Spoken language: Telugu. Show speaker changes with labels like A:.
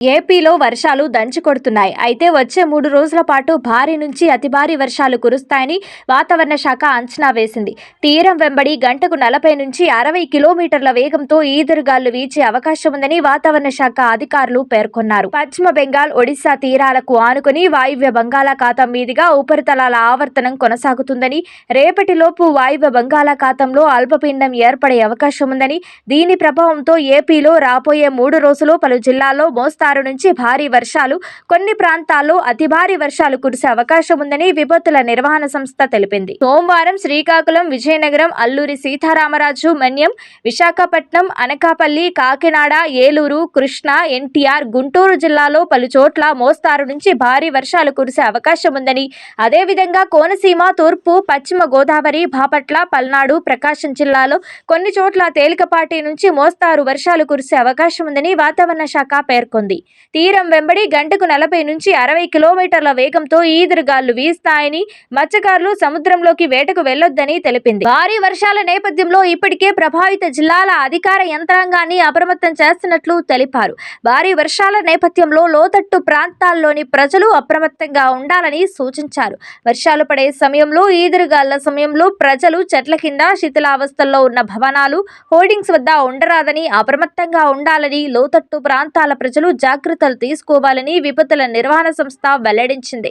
A: ఏపీలో వర్షాలు దంచుకొడుతున్నాయి అయితే వచ్చే మూడు రోజుల పాటు భారీ నుంచి అతి భారీ వర్షాలు కురుస్తాయని వాతావరణ శాఖ అంచనా వేసింది. తీరం వెంబడి గంటకు నలభై నుంచి అరవై కిలోమీటర్ల వేగంతో ఈదురుగాలు వీచే అవకాశం ఉందని వాతావరణ శాఖ అధికారులు పేర్కొన్నారు. పశ్చిమ బెంగాల్ ఒడిశా తీరాలకు ఆనుకుని వాయువ్య బంగాళాఖాతం మీదుగా ఉపరితలాల ఆవర్తనం కొనసాగుతుందని రేపటిలోపు వాయువ్య బంగాళాఖాతంలో అల్పపీండం ఏర్పడే అవకాశం ఉందని దీని ప్రభావంతో ఏపీలో రాబోయే మూడు రోజులు పలు జిల్లాల్లో మోస్తారు నుంచి భారీ వర్షాలు. కొన్ని ప్రాంతాల్లో అతి భారీ వర్షాలు కురిసే అవకాశం ఉందని విపత్తుల నిర్వహణ సంస్థ తెలిపింది. సోమవారం శ్రీకాకుళం విజయనగరం అల్లూరి సీతారామరాజు మన్యం విశాఖపట్నం అనకాపల్లి కాకినాడ ఏలూరు కృష్ణా ఎన్టీఆర్ గుంటూరు జిల్లాలో పలుచోట్ల మోస్తారు నుంచి భారీ వర్షాలు కురిసే అవకాశం ఉందని అదేవిధంగా కోనసీమ తూర్పు పశ్చిమ గోదావరి బాపట్ల పల్నాడు ప్రకాశం జిల్లాలో కొన్ని చోట్ల తేలికపాటి నుంచి మోస్తారు వర్షాలు కురిసే అవకాశం ఉందని వాతావరణ శాఖ పేర్కొంది. తీరం వెంబడి గంటకు నలభై నుంచి అరవై కిలోమీటర్ల వేగంతో ఈదురుగాలు వీస్తాయని మత్స్యకారులు సముద్రంలోకి వేటకు వెళ్ళొద్దని తెలిపింది. భారీ వర్షాల నేపథ్యంలో ఇప్పటికే ప్రభావిత జిల్లాల అధికార యంత్రాంగాన్ని అప్రమత్తం చేస్తున్నట్లు తెలిపారు. భారీ వర్షాల నేపథ్యంలో లోతట్టు ప్రాంతాల్లోని ప్రజలు అప్రమత్తంగా ఉండాలని సూచించారు. వర్షాలు పడే సమయంలో ఈదురుగాళ్ళ సమయంలో ప్రజలు చెట్ల కింద శిథిలావస్థల్లో ఉన్న భవనాలు హోర్డింగ్స్ వద్ద ఉండరాదని అప్రమత్తంగా ఉండాలని లోతట్టు ప్రాంతాల ప్రజలు జాగ్రత్తలు తీసుకోవాలని విపత్తుల నిర్వహణ సంస్థ వెల్లడించింది.